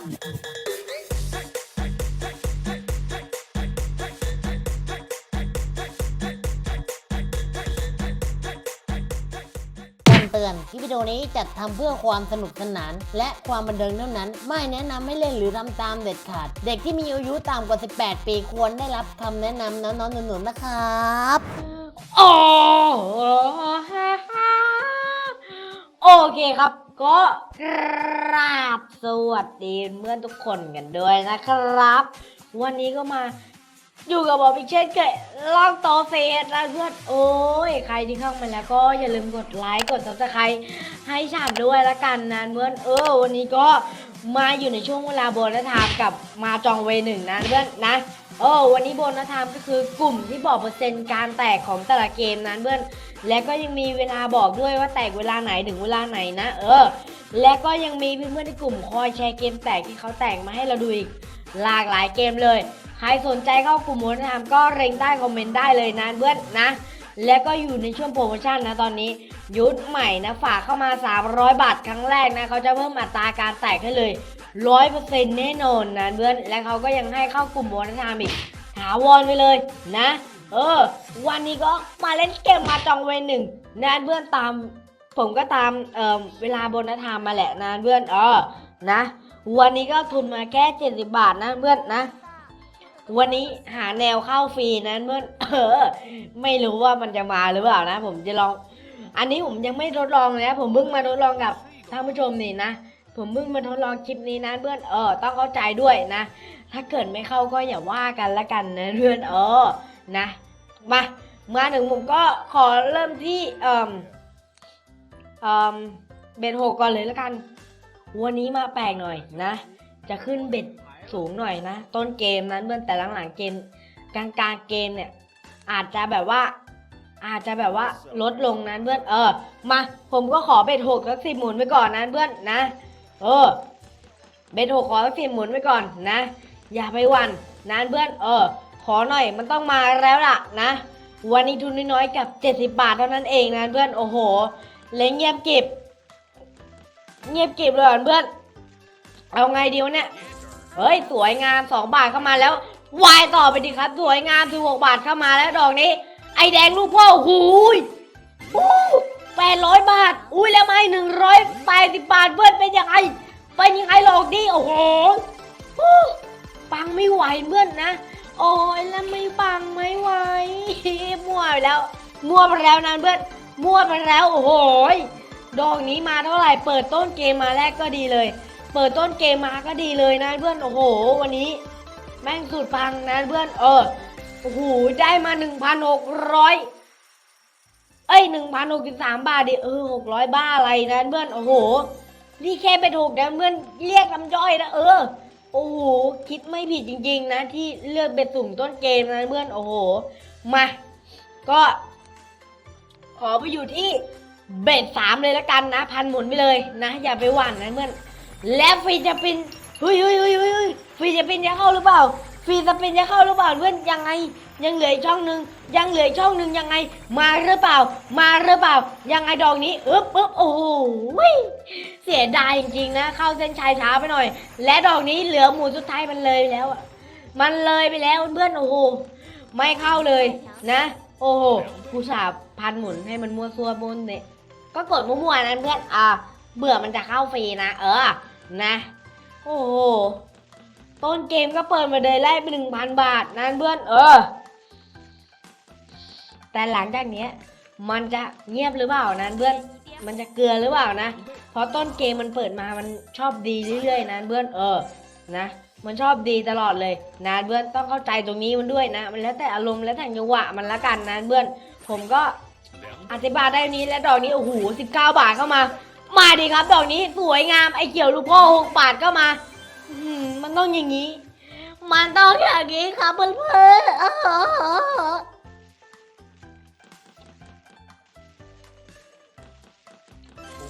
คำเตือนคลิปวิดีโอนี้จัดทำเพื่อความสนุกสนาน และความบันเทิงเท่านั้น ไม่แนะนำให้เล่นหรือทำตามเด็ดขาด เด็กที่มีอายุต่ำกว่า 18 ปีควรได้รับคำแนะนำน้องๆหนูๆนะครับโอ้โอเคครับ ก็กราบสวัสดีเพื่อนทุกคนกันด้วยนะครับ วันนี้ก็มาอยู่กับบอบอีกเช่นเคยลองโตเฟสนะเพื่อนโอ้ยใครที่เข้ามาแล้วก็อย่าลืมกดไลค์กดซับสไครต์ให้ฉันด้วยละกันนะเพื่อนเออวันนี้ก็มาอยู่ในช่วงเวลาโบนัสไทม์กับมาจองเวหนึ่งนะเพื่อนนะ เออวันนี้โบนัสไทม์ก็คือกลุ่มที่บอกเปอร์เซ็นต์การแตกของแต่ละเกมนั้นเพื่อนและก็ยังมีเวลาบอกด้วยว่าแตกเวลาไหนถึงเวลาไหนนะ เออ และก็ยังมีเพื่อนๆในกลุ่มคอยแชร์เกมแตกที่เขาแตกมาให้เราดูอีกหลากหลายเกมเลย ใครสนใจเข้ากลุ่มโบนัสไทม์ก็เร่งใต้คอมเมนต์ได้เลยนะเพื่อนนะและก็อยู่ในช่วงโปรโมชั่นนะตอนนี้ ยุทธใหม่นะฝากเข้ามา 300 บาทครั้งแรกนะเขาจะเพิ่มอัตราการแตกให้เลย 100%แน่นอนนะเพื่อนและเขาก็ยังให้เข้ากลุ่มโบนัสไทม์อีกถาวรไปเลยนะ เออ วันนี้ก็มาเล่นเกมมาจองเวรหนึ่งนะเพื่อนตาม ผมก็ตามเออเวลาบนัสไทม์มาแหละนะเพื่อนเออนะ วันนี้ก็ทุนมาแค่70บาทนะเพื่อนนะวันนี้หาแนวเข้าฟรีนะเพื่อนเออ ไม่รู้ว่ามันจะมาหรือเปล่านะ ผมจะลอง อันนี้ผมยังไม่ทดลองเลยนะผมเพิ่งมาทดลองกับท่านผู้ชมนี่นะ ผมเพิ่งมาทดลองคลิปนี้นะเพื่อนเออต้องเข้าใจด้วยนะ ถ้าเกิดไม่เข้าก็อย่าว่ากันละกันนะเพื่อนเออนะมามาถึงผมก็ขอเริ่มที่เอ่มเอ่มเบ็ดหกก่อนเลยละกันวันนี้มาแปลกหน่อยนะ จะขึ้นเบ็ดสูงหน่อยนะ ต้นเกมนั้นเมื่อนแต่หลังๆเกมกลางๆเกมเนี่ย อาจจะแบบว่า อาจจะแบบว่าลดลงนั้นเพื่อนเออ มาผมก็ขอเบ็ดหกสักสิบหมุนไปก่อนนะเพื่อนนะ เออ เบ็ดหกขอสักสิบหมุนไปก่อนนะ อย่าไปหวันนะเพื่อน เออ ขอหน่อยมันต้องมาแล้วล่ะนะ วันนี้ทุนน้อยๆกับ 70 บาทเท่านั้นเองนะเพื่อน โอ้โห เล้งเงียบกิบ เงียบกิบเลยเหรอเพื่อน เอาไงดีวะเนี่ย เฮ้ย สวยงาม 2 บาทเข้ามาแล้ว วายต่อไปดิครับ สวยงาม16บาทเข้ามาแล้วดอกนี้ ไอแดงลูกพ่อหูย แปดร้อยบาท อุ้ยแล้วไม่หนึ่งร้อยแปดสิบบาทเพื่อนเป็นยังไงเป็นยังไงหลอกดิโอ้โหปังไม่ไหวเพื่อนนะ โอ้ยแล้วไม่ปังไม่ไหวมั่วไปแล้ว มั่วไปแล้วนะเพื่อนมั่วไปแล้วโอ้โหดอกนี้มาเท่าไหร่เปิดต้นเกมมาแรกก็ดีเลย เปิดต้นเกมมาก็ดีเลยนะเพื่อนโอ้โห วันนี้ แม่งสุดปังนะเพื่อนเออโอ้โหได้มาร้อย เอ้ยหนึ่งพันหกสิบสามบาทดิเออหกร้อยบ้าอะไรนะเพื่อนโอ้โห นี่แค่ไปถูกนะเพื่อนเรียกลำจ้อยนะเออ โอ้โหคิดไม่ผิดจริง ๆ นะ ที่เลือกเบ็ดสุ่มต้นเกมนะเพื่อนโอ้โหมาก็ ขอไปอยู่ที่เบ็ดสามเลยละกันนะ พันหมุนไปเลยนะ อย่าไปหวั่นนะเพื่อนและฟีจะเป็นเฮ้ยเฮ้ยเฮ้ยเฮ้ยเฮ้ยฟรีจะเป็นจะเข้าหรือเปล่า ฟรีจะเป็นจะเข้าหรือเปล่าเพื่อนยังไง ยังเหลืออีกช่องหนึ่งยังเหลืออีกช่องหนึ่งยังไง มาหรือเปล่า มาหรือเปล่า ยังไงดอกนี้อึ๊บอึ๊บโอ้โหเสียดายจริงๆนะ เข้าเส้นชัยช้าไปหน่อย และดอกนี้เหลือหมูสุดท้ายมันเลยไปแล้วอะมันเลยไปแล้วเพื่อนโอ้โหไม่เข้าเลยนะ โอ้โหกูสาบพันหมุนให้มันมัวซัวมุนเนี่ยก็กดมั่วๆนั้นเพื่อนอ่าเบื่อมันจะเข้าฟรีนะ เออนะ โอ้โห ต้นเกมก็เปิดมาเลยไล่ไปหนึ่งพันบาทนั่นเพื่อน เออ แต่หลังจากเนี้ย มันจะเงียบหรือเปล่านั้นเพื่อน มันจะเกลือหรือเปล่านะ เพราะต้นเกมมันเปิดมามันชอบดีเรื่อยๆนะเพื่อน เออ นะมันชอบดีตลอดเลยนะเพื่อนต้องเข้าใจตรงนี้มันด้วยนะ มันแล้วแต่อารมณ์แล้วแต่จังหวะมันละกันนะเพื่อน ผมก็อธิบายได้นี้และดอกนี้โอ้โหสิบเก้าบาทเข้ามา มาดีครับ ดอกนี้สวยงามไอเกี่ยวลูกพ่อหกบาทก็มาอื มันต้องอย่างนี้ มันต้องอย่างนี้ครับเพื่อนเพื่อน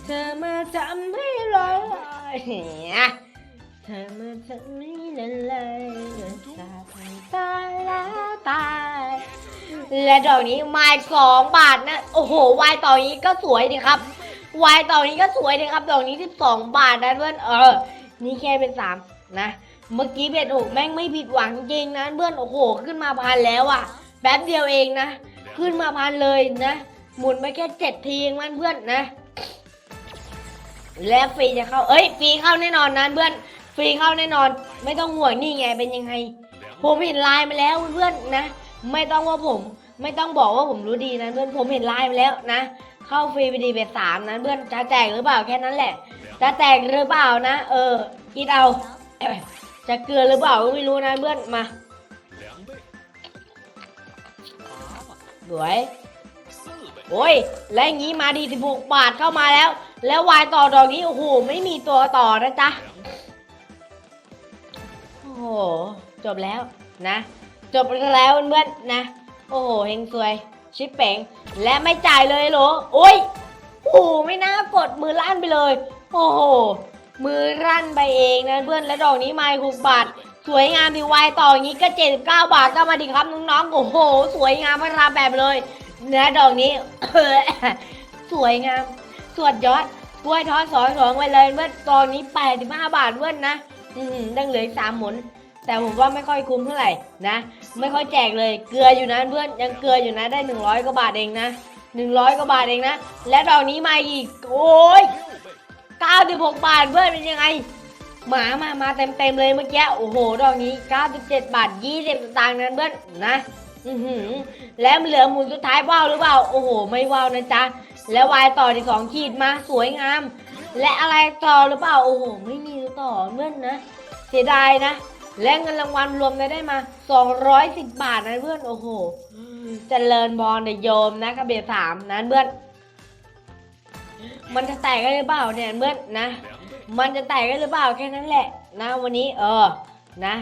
เธอมาทำให้ละลายเธอมาทำให้ละลายจะตายแล้วตายและดอกนี้มาสองบาทนะ โอ้โห วายต่อนี้ก็สวยดีครับ วายต่อนี้ก็สวยดีครับ ดอกนี้สิบสองบาทนะเพื่อน เออ นี่แค่เป็นสามนะ เมื่อกี้เบ็ดหกแม่งไม่ผิดหวังจริงนะเพื่อนโอ้โหขึ้นมาพันแล้วอะแป๊บเดียวเองนะ ขึ้นมาพันเลยนะ หมุนไปแค่เจ็ดทีเองมันเพื่อนนะ และฟรีจะเข้า เอ้ยฟรีเข้าแน่นอนนะเพื่อนฟรีเข้าแน่นอน ไม่ต้องห่วงนี่ไงเป็นยังไง ผมเห็นไลน์มาแล้วเพื่อนนะ ไม่ต้องว่าผมไม่ต้องบอกว่าผมรู้ดีนะเพื่อนผมเห็นไลน์มาแล้วนะ เข้าฟรีไปดีเบสสามนะเพื่อนจะแจกหรือเปล่าแค่นั้นแหละ จะแจกหรือเปล่านะ เออคิดเอา จะเกลือหรือเปล่าก็ไม่รู้นะเพื่อนมาสวยโอ้ย และอย่างนี้มาดีสิบกบาทเข้ามาแล้ว แล้ววายต่อดอกนี้ โอ้โห ไม่มีตัวต่อนะจ๊ะ โอ้โห จบแล้วนะ จบแล้วเพื่อนๆนะ โอ้โห เฮงซวย ชิปเป๋ง และไม่จ่ายเลยเหรอ โอ้ย โอ้โห ไม่น่ากดมือลั่นไปเลย โอ้โห มือรั่นไปเองนะเพื่อนและดอกนี้ไมาหกบาท สวยงามดีวายต่ออย่างนี้ก็เจ็ดเก้าบาทก็มาดีครับน้องๆ โอ้โห สวยงามพระราแบบเลยนะดอกนี้ สวยงาม สวดยอดกล้วยทอดสอยสองไปเลยเมื่อตอนนี้ 85 บาทเพื่อนนะ อืมดังเหลือสามหมุน แต่ผมว่าไม่ค่อยคุ้มเท่าไหร่นะ ไม่ค่อยแจกเลย เกลืออยู่นะเพื่อน ยังเกลืออยู่นะได้ 100กว่าบาทเองนะ 100กว่าบาทเองนะ และดอกนี้มาอีก โอ้ย 96 บาทเพื่อนเป็นยังไง หมามามาเต็มเต็มๆเลยเมื่อกี้โอ้โหดอกนี้ 97 บาท 20สตางค์นั้นเพื่อนนะอือหือแล้วเหลือหมุนสุดท้ายว่าวหรือเปล่าโอ้โห ไม่ว่าวนะจ๊ะแล้ววายต่อที่สองขีดมาสวยงาม และอะไรต่อหรือเปล่าโอ้โห ไม่มีต่อเมื่อนนะ เสียดายนะ และเงินรางวัลรวมได้ได้มา 210 บาทนะเพื่อนโอ้โหจเจริญบอลเดยโยมนะกระเบียดสามนะเพื่อน มันจะแตกกันหรือเปล่าเนี่ยเพื่อนนะ มันจะแตกกันหรือเปล่าแค่นั้นแหละ นะวันนี้เออนะ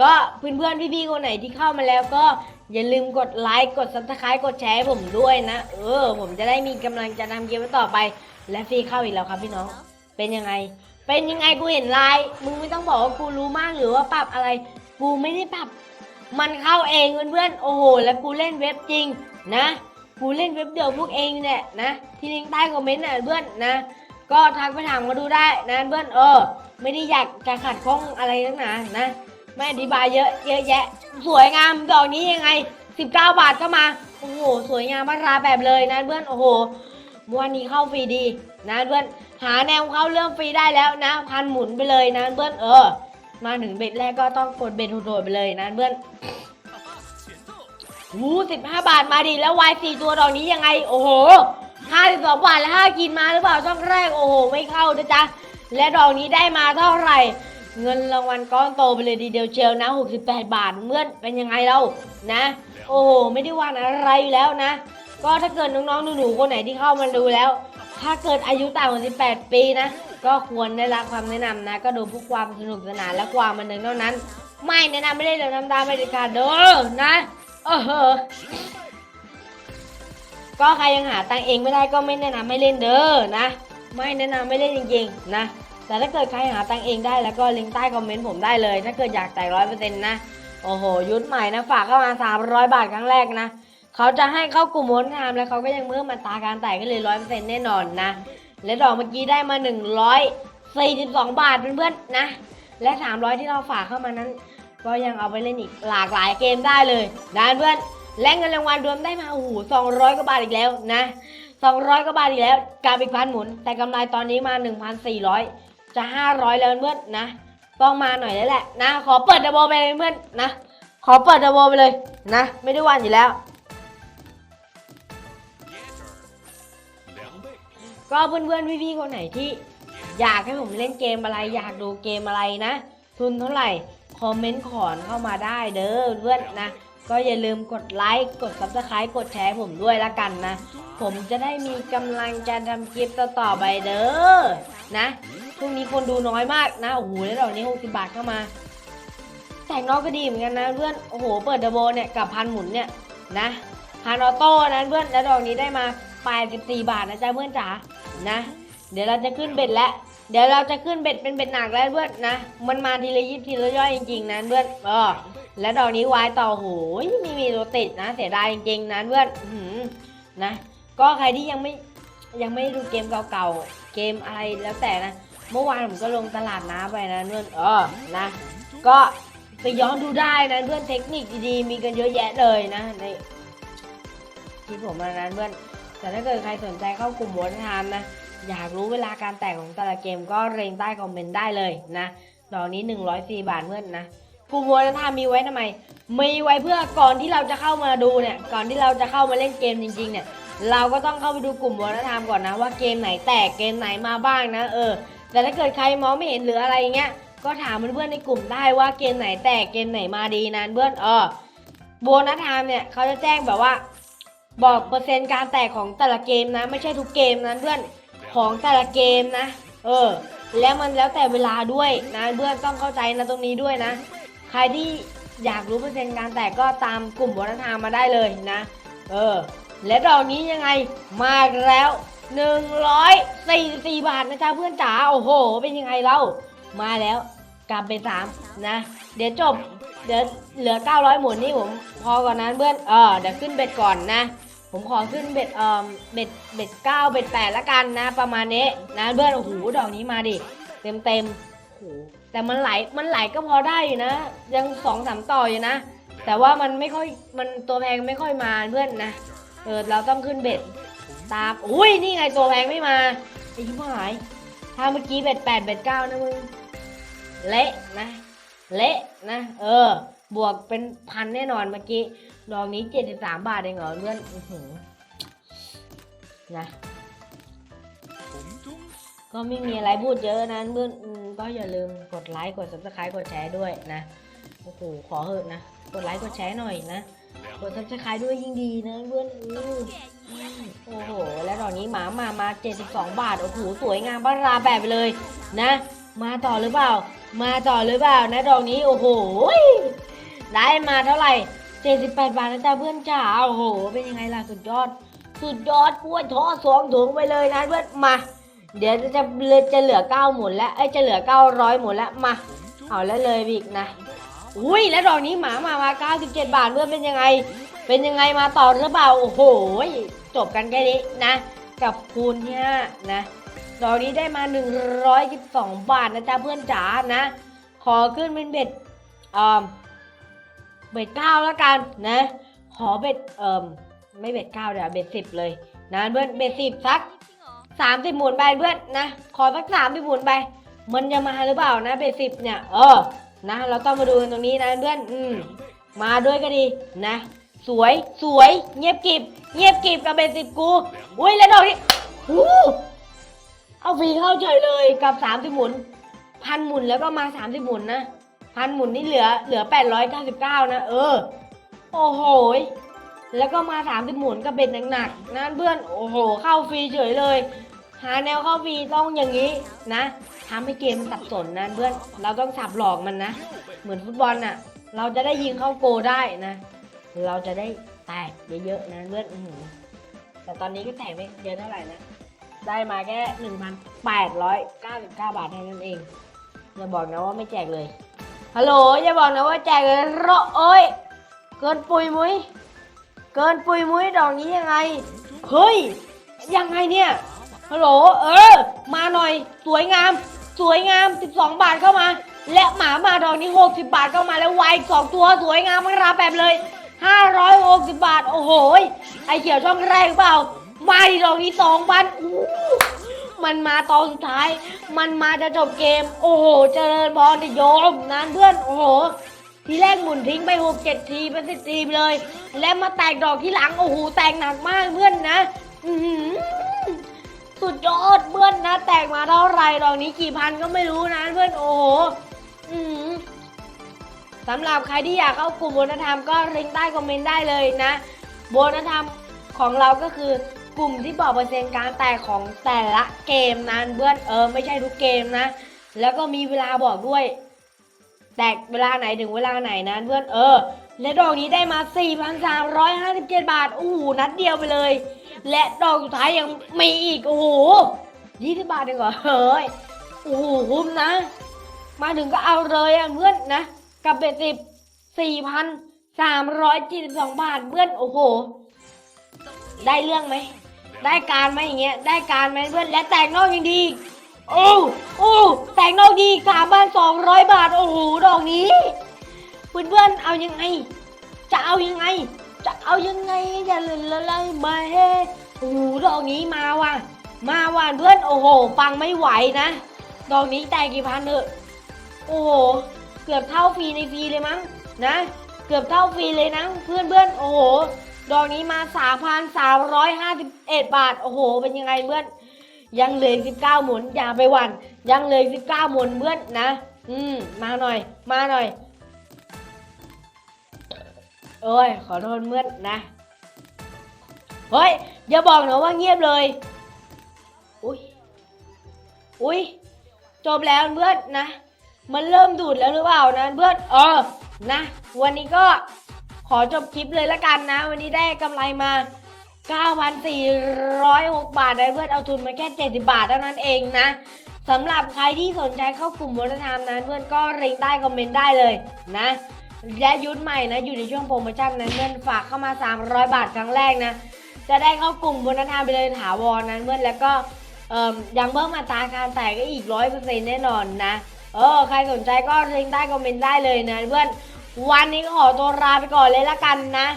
ก็เพื่อนๆพี่ๆคนไหนที่เข้ามาแล้วก็อย่าลืมกดไลค์กดซับสไครต์กดแชร์ให้ผมด้วยนะ เออ ผมจะได้มีกำลังจะทำเกมต่อไป และฟรีเข้าอีกแล้วครับพี่น้อง เป็นยังไง เป็นยังไงกูเห็นไลน์มึงไม่ต้องบอกว่ากูรู้มากหรือว่าปรับอะไร กูไม่ได้ปรับ มันเข้าเองเพื่อนๆโอ้โห แล้วกูเล่นเว็บจริงนะ กูเล่นเว็บเดียวพวกเองเนี่ยนะ ที่ลิงก์ใต้คอมเมนต์น่ะเพื่อนนะ ก็ทักไปถามมาดูได้นะเพื่อนเออ ไม่ได้อยากจะขัดข้องอะไรทั้งนั้นนะไม่อธิบายเยอะเยอะแยะ สวยงามดอกนี้ยังไง 19 บาทก็มาโอ้โหสวยงามมาราแบบเลยนะเพื่อนโอ้โหวันนี้เข้าฟรีดีนะเพื่อนหาแนวเข้าเรื่องฟรีได้แล้วนะพันหมุนไปเลยนะเพื่อนเออ มาถึงเบ็ดแรกก็ต้องกดเบ็ดโหดไปเลยนะเพื่อน หูสิบห้าบาทมาดิแล้ววายสี่ตัวดอกนี้ยังไง โอ้โหห้าสิบสองบาทแล้วห้ากินมาหรือเปล่าช่องแรกโอ้โห ไม่เข้านะจ๊ะ และดอกนี้ได้มาเท่าไหร่ เงินรางวัลก้อนโตไปเลยดีเดียวเชียวนะ68บแปดบาทเมื่อนเป็นยังไงเรานะ โอ้โห ไม่ได้ว่าอะไรอยู่แล้วนะ ก็ถ้าเกิดน้องๆหนูๆคนไหนที่เข้ามาดูแล้ว ถ้าเกิดอายุต่ำกว่า18 ปีนะก็ควรได้รับความแนะนำนะ ก็ดูเพื่อความสนุกสนานและความบันเทิงเท่านั้น ไม่แนะนำไม่ได้เดี๋ยวทำตามไม่ได้ขาดเด้อนะ เออก็ใครยังหาตังเองไม่ได้ก็ไม่แนะนำให้เล่นเด้อนะ ไม่แนะนำไม่เล่นจริงๆนะ แต่ถ้าเกิดใครหาตังเองได้แล้วก็ลิงก์ใต้คอมเมนต์ผมได้เลย ถ้าเกิดอยากจ่ายร้อยเปอร์เซ็นต์นะ โอ้โห ยุทธใหม่นะฝากเข้ามา300บาทครั้งแรกนะเขาจะให้เข้ากลุ่มวนทามแล้วเขาก็ยังเมื่อมาตาการจ่กันเลยร้อยเปอร์เซ็นต์แน่นอนนะ และดอกเมื่อกี้ได้มา142บสองบาทเพื่อนๆนะ และ300ที่เราฝากเข้ามานั้น ก็ยังเอาไปเล่นอีกหลากหลายเกมได้เลยนะเพื่อนและเงินรางวัลรวมได้มาโอ้โห200กว่าบาทอีกแล้วนะ200กว่าบาทอีกแล้วการอีกพันหมุน แต่กำไรตอนนี้มา1,400จะ500แล้วเพื่อนนะต้องมาหน่อยแล้วแหละนะ ขอเปิดดับเบิลไปเลยเพื่อนนะ ขอเปิดดับเบิลไปเลยนะ ไม่ได้วันอยู่แล้ว ก็เพื่อนๆพี่ๆคนไหนที่ อยากให้ผมเล่นเกมอะไร อยากดูเกมอะไรนะ ทุนเท่าไหร่ คอมเมนต์ขอนเข้ามาได้เด้อเพื่อนนะ ก็อย่าลืมกดไลค์กด subscribe กดแชร์ผมด้วยละกันนะ ผมจะได้มีกำลังจะทำคลิปต่อๆไปเด้อนะช่วงนี้คนดูน้อยมากนะโอ้โหแล้วดอกนี้60บาทเข้ามาแต่งนอกก็ดีเหมือนกันนะเพื่อนโอ้โหเปิดดอะโบเนี่ยกับพันหมุนเนี่ยนะพันออโต้นะเพื่อนแล้วดอกนี้ได้มา84บาทนะจ๊ะเพื่อนจ๋านะ เดี๋ยวเราจะขึ้นเบ็ดแล้ว เดี๋ยวเราจะขึ้นเบ็ดเป็นเบ็ดหนักแล้วเพื่อนนะ มันมาทีละยิบทีละย่อยจริงๆนะเพื่อนเออและดอกนี้วายต่อโหยไม่มีตัวติดนะ เสียดายจริงๆนะเพื่อนหือนะ ก็ใครที่ยังไม่ยังไม่ด้ดูเกมเก่าๆ เกมอะไรแล้วแต่นะ เมื่อวานผมก็ลงตลาดน้ำไปนะเพื่อนเออนะ ก็ไปย้อนดูได้นะเพื่อนเทคนิคดีๆ มีกันเยอะแยะเลยนะในที่ผมมานั้นเพื่อน แต่ถ้าเกิดใครสนใจเข้ากลุ่มวัฒนธรรมนะ อยากรู้เวลาการแตกของแต่ละเกมก็เรงใต้คอมเมนต์ได้เลยนะดอกนี้ 104 บาทเพื่อนนะกลุ่มวัฒนธรรมมีไว้ทำไม มีไว้เพื่อก่อนที่เราจะเข้ามาดูเนี่ย ก่อนที่เราจะเข้ามาเล่นเกมจริง ๆ เนี่ย เราก็ต้องเข้าไปดูกลุ่มวัฒนธรรมก่อนนะว่าเกมไหนแตกเกมไหนมาบ้างนะเออ แต่ถ้าเกิดใครมองไม่เห็นหรืออะไรเงี้ย ก็ถามเพื่อนๆในกลุ่มได้ว่าเกมไหนแตกเกมไหนมาดีนะเพื่อนเออโบนัสไทม์เนี่ยเขาจะแจ้งแบบว่า บอกเปอร์เซ็นต์การแตกของแต่ละเกมนะ ไม่ใช่ทุกเกมนะเพื่อน ของแต่ละเกมนะ เออ แล้วมันแล้วแต่เวลาด้วยนะเพื่อนต้องเข้าใจนะตรงนี้ด้วยนะ ใครที่อยากรู้เปอร์เซ็นต์การแตกก็ตามกลุ่มวัฒนธรรมมาได้เลยนะ เออ และดอกนี้ยังไงมาแล้ว 144 บาทนะจ๊ะเพื่อนจ๋าโอ้โห เป็นยังไงเล่ามาแล้วกลับไปสามนะ เดี๋ยวจบเดี๋ยวเหลือ 900 หมุนนี่ผม พอก่อนนะเพื่อนเออเดี๋ยวขึ้นเบ็ดก่อนนะ ผมขอขึ้นเบ็ดเอ่อเบ็ดเบ็ดเก้าเบ็ดแปดละกันนะ ประมาณนี้นะเพื่อนโอ้โหดอกนี้มาดิเต็มเต็มโอ้โหแต่มันไหลมันไหลก็พอได้อยู่นะ ยังสองสามต่ออยู่นะ แต่ว่ามันไม่ค่อยมันตัวแพงไม่ค่อยมาเพื่อนนะเออเราต้องขึ้นเบ็ดตามอุ้ยนี่ไงตัวแพงไม่มาไอ้ชิบหาย ถ้าเมื่อกี้เบ็ดแปดเบ็ดเก้านะมึงเละนะ เละนะ เออบวกเป็นพันแน่นอนเมื่อกี้ ดอกนี้ 73 บาทเองเหรอเพื่อนอือหือนะก็ไม่มีอะไรพูดเยอะนะเพื่อนก็อย่าลืมกดไลค์กด subscribe กดแชร์ด้วยนะโอ้โหขอเหอะนะกดไลค์กดแชร์หน่อยนะกด subscribe ด้วยยิ่งดีนะเพื่อนอือโอ้โหแล้วดอกนี้หมามามา 72 บาทโอ้โหสวยงามบ้าราแบบไปเลยนะ มาต่อหรือเปล่า มาต่อหรือเปล่านะดอกนี้โอ้โหได้มาเท่าไหร่ 78 บาทนะจ๊ะเพื่อนจ๋าโอ้โห เป็นยังไงล่ะสุดยอด สุดยอดกล้วยทอดสองถุงไปเลยนะเพื่อนมา เดี๋ยวจะจะจะเหลือ9หมุนแล้วเอ้ยจะเหลือ900หมุนแล้วมาเอาแล้วเลยอีกนะอุ้ยแล้วดอกนี้หมามามา97บาทเพื่อนเป็นยังไง เป็นยังไงมาต่อหรือเปล่าโอ้โหจบกันแค่นี้นะ กับคูณที่ห้านะดอกนี้ได้มา112บาทนะจ๊ะเพื่อนจ๋านะ ขอขึ้นเป็นเบ็ดอ่อ เบ็ดเก้าแล้วกันนะ ขอเบ็ดเอ่อไม่เบ็ดเก้าเดี๋ยวเบ็ดสิบเลยนะเพื่อนเบ็ดสิบสักสามสิบหมุนไปเพื่อนนะขอสักสามสิบหมุนไป มันจะมาหรือเปล่านะเบ็ดสิบเนี่ยเออนะเราต้องมาดูกันตรงนี้นะเพื่อนอืมมาด้วยก็ดีนะ สวยสวยเงียบกิบเงียบกิบกับเบ็ดสิบกูอุ้ยแล้วดอกนี้หูเอาฟรีเข้าเฉยเลยกับสามสิบหมุนพันหมุนแล้วก็มาสามสิบหมุนนะ พันหมุนนี่เหลือเหลือแปดร้อยเก้าสิบเก้านะ เออ โอ้โหแล้วก็มาสามสิบหมุนกับเบ็ดหนักๆนะเพื่อนโอ้โห เข้าฟรีเฉยเลย หาแนวเข้าฟรีต้องอย่างนี้นะทำให้เกมมันสับสนนะเพื่อนเราต้องสับหลอกมันนะ เหมือนฟุตบอลน่ะ เราจะได้ยิงเข้าโกได้นะ เราจะได้แตกเยอะๆนะเพื่อนแต่ตอนนี้ก็แตกไม่เยอะเท่าไหร่นะได้มาแค่หนึ่งพันแปดร้อยเก้าสิบเก้าบาทเท่านั้นเองอย่าบอกนะว่าไม่แจกเลย ฮัลโหลอย่าบอกนะว่าแจกเลยโรโอ้ย เกินปุยมุ้ย เกินปุยมุ้ยดอกนี้ยังไง เฮ้ย ยังไงเนี่ย ฮัลโหล เออ มาหน่อย สวยงาม สวยงาม 12 บาทเข้ามา และหมามาดอกนี้ 60 บาทเข้ามาแล้วไวสองตัวสวยงามมากราแบบเลย 560 บาท โอ้โห ไอเขียวช่องแรกเปล่ามาดิดอกนี้2,000อู้ มันมาตอนสุดท้าย มันมาจะจบเกม โอ้โห เจริญพรดิโยมนานเพื่อน โอ้โห ทีแรกหมุนทิ้งไปหกเจ็ดทีเป็นสิบทีเลย แล้วมาแตกดอกที่หลัง โอ้โห แตกหนักมากเพื่อนนะอืสุดยอดเพื่อนนะ แตกมาเท่าไรดอกนี้กี่พันก็ไม่รู้นะเพื่อน โอ้โหสำหรับใครที่อยากเข้ากลุ่มโบนธรรมก็ลิงก์ใต้คอมเมนต์ได้เลยนะ โบนธรรมของเราก็คือ กลุ่มที่บอกเปอร์เซ็นต์การแตกของแต่ละเกมนะเพื่อนเออไม่ใช่ทุกเกมนะ แล้วก็มีเวลาบอกด้วย แตกเวลาไหนถึงเวลาไหนนะเพื่อนเออ และดอกนี้ได้มา 4,357 บาทโอ้โหนัดเดียวไปเลย และดอกสุดท้ายยังมีอีกโอ้โห20บาทเองเหรอเฮ้ยโอ้โหคุ้มนะ มาถึงก็เอาเลยอะเพื่อนนะกับเบ็ดสิบ4,372บาทเพื่อนโอ้โห ได้เรื่องไหม ได้การไหมอย่างเงี้ย ได้การไหมเพื่อน และแตกนอกยังดี โอ้โอ้แต่งนอกดีสามพันสองร้อยบาท โอ้โห ดอกนี้ เพื่อนๆเอายังไง จะเอายังไง จะเอายังไงอย่าเล่นละลยมาเฮ้โอ้โห ดอกนี้มาว่ะ มาว่ะเพื่อน โอ้โห ฟังไม่ไหวนะ ดอกนี้แต่งกี่พันเถอะ โอ้โห เกือบเท่าฟรีในฟรีเลยมั้งนะ เกือบเท่าฟรีเลยนะ เพื่อนเพื่อนโอ้โห ดอกนี้มาสามพันสามร้อยห้าสิบเอ็ดบาท โอ้โห เป็นยังไงเพื่อน ยังเหลือสิบเก้าหมุน อย่าไปหวั่น ยังเหลือสิบเก้าหมุนเพื่อนนะ อืม มาหน่อย มาหน่อย โอ้ย ขอโทษเพื่อนนะ เฮ้ย อย่าบอกนะว่าเงียบเลย อุ้ย อุ้ย จบแล้วเพื่อนนะ มันเริ่มดูดแล้วหรือเปล่านะเพื่อน เออ นะ วันนี้ก็ ขอจบคลิปเลยละกันนะ วันนี้ได้กำไรมา 9,406 บาทนะเพื่อนเอาทุนมาแค่ 70 บาทเท่านั้นเองนะสำหรับใครที่สนใจเข้ากลุ่มวัฒนธรรมนั้นเพื่อนก็เริงใต้คอมเมนต์ได้เลยนะและยุทธใหม่นะอยู่ในช่วงโปรโมชั่นนั้นเพื่อนฝากเข้ามา 300 บาทครั้งแรกนะ จะได้เข้ากลุ่มวัฒนธรรมไปเลยถาวรนั้นเพื่อนแล้วก็ยังเพิ่มอัตราการแตกก็อีกร้อยเปอร์เซ็นต์แน่นอนนะเออใครสนใจก็เริงใต้คอมเมนต์ได้เลยนะเพื่อน วันนี้ก็ขอตัวลาไปก่อนเลยละกันนะ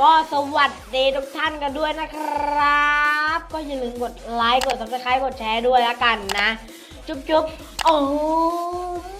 ก็สวัสดีทุกท่านกันด้วยนะครับ ก็อย่าลืมกดไลค์กด subscribe กดแชร์ด้วยละกันนะ จุ๊บจุ๊บโอ้